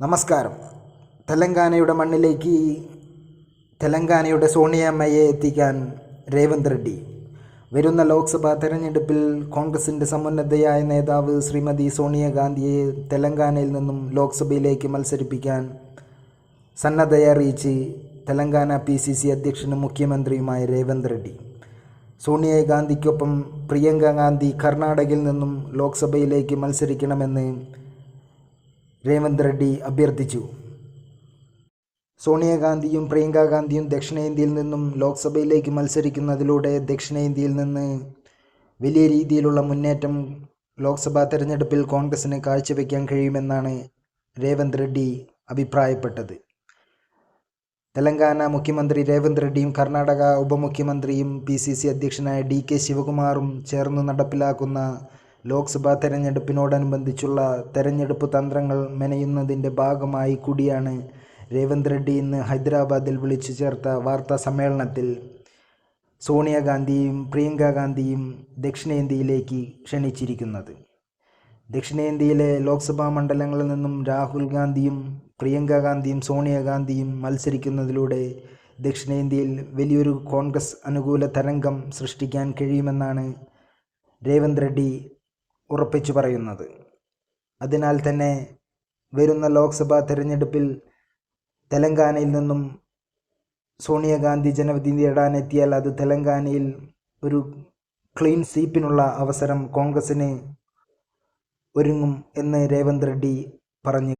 നമസ്കാരം. തെലങ്കാനയുടെ മണ്ണിലേക്ക് തെലങ്കാനയുടെ സോണിയമ്മയെ എത്തിക്കാൻ രേവന്ത് റെഡ്ഡി. വരുന്ന ലോക്സഭാ തെരഞ്ഞെടുപ്പിൽ കോൺഗ്രസിന്റെ സമുന്നതയായ നേതാവ് ശ്രീമതി സോണിയാഗാന്ധിയെ തെലങ്കാനയിൽ നിന്നും ലോക്സഭയിലേക്ക് മത്സരിപ്പിക്കാൻ സന്നദ്ധയെ അറിയിച്ച് തെലങ്കാന പി സി സി അധ്യക്ഷനും മുഖ്യമന്ത്രിയുമായ രേവന്ത് റെഡ്ഡി. സോണിയാഗാന്ധിക്കൊപ്പം പ്രിയങ്ക ഗാന്ധി കർണാടകയിൽ നിന്നും ലോക്സഭയിലേക്ക് മത്സരിക്കണമെന്ന് രേവന്ത് റെഡ്ഡി അഭ്യർത്ഥിച്ചു. സോണിയാഗാന്ധിയും പ്രിയങ്ക ഗാന്ധിയും ദക്ഷിണേന്ത്യയിൽ നിന്നും ലോക്സഭയിലേക്ക് മത്സരിക്കുന്നതിലൂടെ ദക്ഷിണേന്ത്യയിൽ നിന്ന് വലിയ രീതിയിലുള്ള മുന്നേറ്റം ലോക്സഭാ തെരഞ്ഞെടുപ്പിൽ കോൺഗ്രസിന് കാഴ്ചവെക്കാൻ കഴിയുമെന്നാണ് രേവന്ത് റെഡ്ഡി അഭിപ്രായപ്പെട്ടത്. തെലങ്കാന മുഖ്യമന്ത്രി രേവന്ത് റെഡ്ഡിയും കർണാടക ഉപമുഖ്യമന്ത്രിയും പി സി സി അധ്യക്ഷനായ ഡി കെ ശിവകുമാറും ചേർന്ന് നടപ്പിലാക്കുന്ന ലോക്സഭാ തെരഞ്ഞെടുപ്പിനോടനുബന്ധിച്ചുള്ള തെരഞ്ഞെടുപ്പ് തന്ത്രങ്ങൾ മെനയുന്നതിന്റെ ഭാഗമായി കൂടിയാണ് രേവന്ത് റെഡ്ഡി ഇന്ന് ഹൈദരാബാദിൽ വിളിച്ചു ചേർത്ത വാർത്താ സമ്മേളനത്തിൽ. സോണിയാഗാന്ധിയും പ്രിയങ്ക ഗാന്ധിയും ദക്ഷിണേന്ത്യയിലേക്ക് ക്ഷണിച്ചിരിക്കുന്നത്. ദക്ഷിണേന്ത്യയിലെ ലോക്സഭാ മണ്ഡലങ്ങളിൽ നിന്നും രാഹുൽ ഗാന്ധിയും പ്രിയങ്ക ഗാന്ധിയും സോണിയാഗാന്ധിയും മത്സരിക്കുന്നതിലൂടെ ദക്ഷിണേന്ത്യയിൽ വലിയൊരു കോൺഗ്രസ് അനുകൂല തരംഗം സൃഷ്ടിക്കാൻ കഴിയുമെന്നാണ് രേവന്ത് റെഡ്ഡി ഉറപ്പിച്ചു പറയുന്നത്. അതിനാൽ തന്നെ വരുന്ന ലോക്സഭാ തെരഞ്ഞെടുപ്പിൽ തെലങ്കാനയിൽ നിന്നും സോണിയാഗാന്ധി ജനവിധി നേടാനെത്തിയാൽ അത് തെലങ്കാനയിൽ ഒരു ക്ലീൻ സ്വീപ്പിനുള്ള അവസരം കോൺഗ്രസ്സിന് ഒരുങ്ങും എന്ന് രേവന്ത് റെഡ്ഡി പറഞ്ഞു.